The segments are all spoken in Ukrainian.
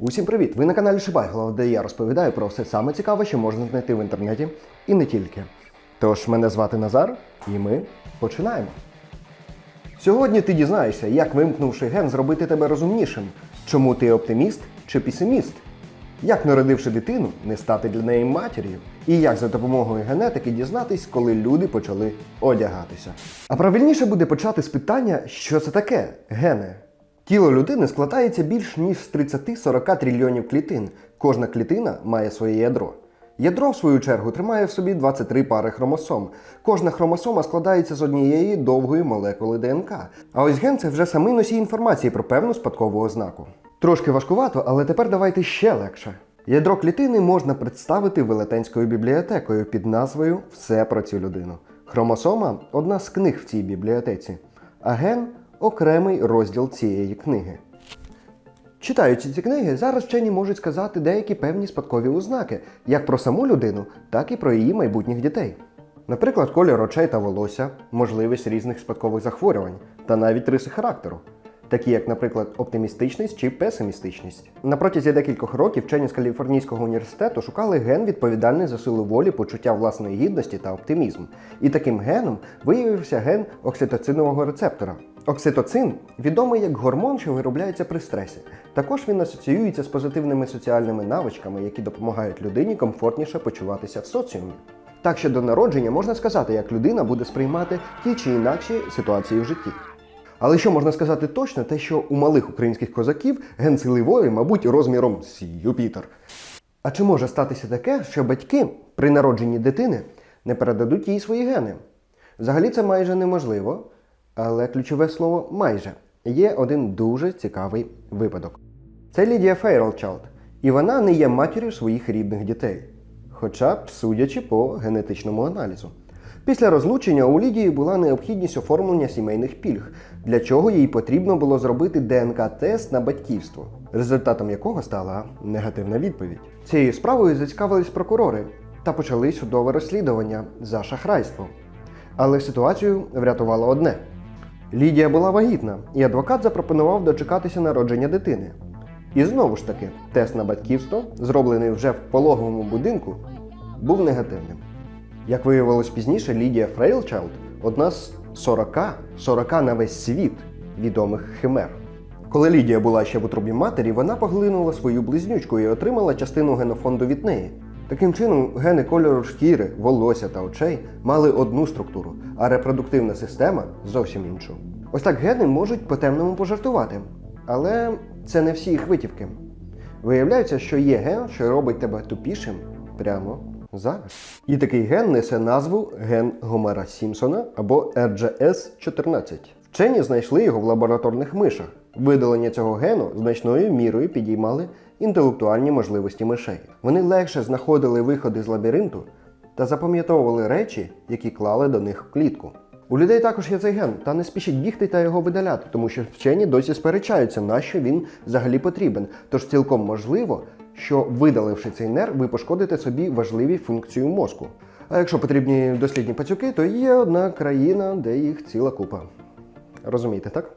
Усім привіт! Ви на каналі Шибайголова, де я розповідаю про все саме цікаве, що можна знайти в інтернеті, і не тільки. Тож мене звати Назар, і ми починаємо. Сьогодні ти дізнаєшся, як вимкнувши ген зробити тебе розумнішим, чому ти оптиміст чи песиміст, як народивши дитину, не стати для неї матір'ю, і як за допомогою генетики дізнатись, коли люди почали одягатися. А правильніше буде почати з питання, що це таке гени. Тіло людини складається більш ніж з 30-40 трильйонів клітин. Кожна клітина має своє ядро. Ядро, в свою чергу, тримає в собі 23 пари хромосом. Кожна хромосома складається з однієї довгої молекули ДНК. А ось ген це вже самий носій інформації про певну спадкову ознаку. Трошки важкувато, але тепер давайте ще легше. Ядро клітини можна представити велетенською бібліотекою під назвою Все про цю людину. Хромосома одна з книг в цій бібліотеці, а ген окремий розділ цієї книги. Читаючи ці книги, зараз вчені можуть сказати деякі певні спадкові ознаки, як про саму людину, так і про її майбутніх дітей. Наприклад, колір очей та волосся, можливість різних спадкових захворювань та навіть риси характеру, такі як, наприклад, оптимістичність чи песимістичність. На протязі декількох років вчені з Каліфорнійського університету шукали ген, відповідальний за силу волі, почуття власної гідності та оптимізм. І таким геном виявився ген окситоцинового рецептора. Окситоцин відомий як гормон, що виробляється при стресі. Також він асоціюється з позитивними соціальними навичками, які допомагають людині комфортніше почуватися в соціумі. Так що до народження можна сказати, як людина буде сприймати ті чи інакші ситуації в житті. Але що можна сказати точно, те, що у малих українських козаків ген сили волі, мабуть, розміром з Юпітер. А чи може статися таке, що батьки при народженні дитини не передадуть їй свої гени? Взагалі це майже неможливо, але ключове слово майже є один дуже цікавий випадок. Це Лідія Фейролчалд, і вона не є матір'ю своїх рідних дітей, хоча б судячи по генетичному аналізу. Після розлучення у Лідії була необхідність оформлення сімейних пільг, для чого їй потрібно було зробити ДНК-тест на батьківство, результатом якого стала негативна відповідь. Цією справою зацікавились прокурори та почали судове розслідування за шахрайство. Але ситуацію врятувало одне: Лідія була вагітна, і адвокат запропонував дочекатися народження дитини. І знову ж таки, тест на батьківство, зроблений вже в пологовому будинку, був негативним. Як виявилось пізніше, Лідія Фрейлчайлд одна з 40, 40 на весь світ відомих химер. Коли Лідія була ще в утробі матері, вона поглинула свою близнючку і отримала частину генофонду від неї. Таким чином, гени кольору шкіри, волосся та очей мали одну структуру, а репродуктивна система зовсім іншу. Ось так гени можуть по-темному пожартувати. Але це не всі їх витівки. Виявляється, що є ген, що робить тебе тупішим прямо зараз. І такий ген несе назву ген Гомера Сімпсона або RGS-14. Вчені знайшли його в лабораторних мишах. Видалення цього гену значною мірою підіймали інтелектуальні можливості мишей. Вони легше знаходили виходи з лабіринту та запам'ятовували речі, які клали до них в клітку. У людей також є цей ген, та не спішіть бігти та його видаляти, тому що вчені досі сперечаються, на що він взагалі потрібен. Тож цілком можливо, що видаливши цей нерв, ви пошкодите собі важливі функції мозку. А якщо потрібні дослідні пацюки, то є одна країна, де їх ціла купа. Розумієте, так?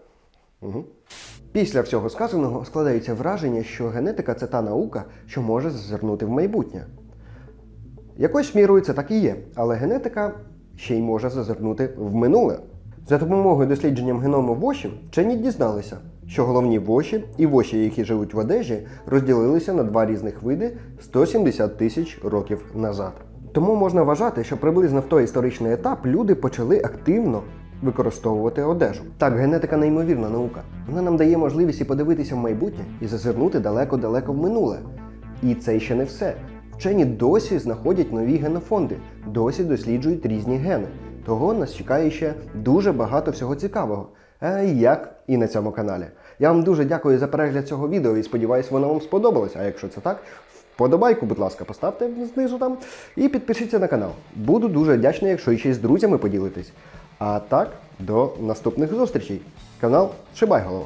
Угу. Після всього сказаного складається враження, що генетика це та наука, що може зазирнути в майбутнє. Якоюсь мірою це так і є, але генетика ще й може зазирнути в минуле. За допомогою дослідженням геному вошів вчені дізналися, що головні воші і воші, які живуть в одежі, розділилися на два різних види 170 тисяч років назад. Тому можна вважати, що приблизно в той історичний етап люди почали активно використовувати одежу. Так, генетика неймовірна наука. Вона нам дає можливість і подивитися в майбутнє і зазирнути далеко-далеко в минуле. І це ще не все. Вчені досі знаходять нові генофонди, досі досліджують різні гени. Того нас чекає ще дуже багато всього цікавого. Е, як і на цьому каналі. Я вам дуже дякую за перегляд цього відео і сподіваюся, воно вам сподобалось. А якщо це так, вподобайку, будь ласка, поставте знизу там і підпишіться на канал. Буду дуже вдячний, якщо ще й з друзями поділитесь. А так, до наступних зустрічей. Канал Шибайголова.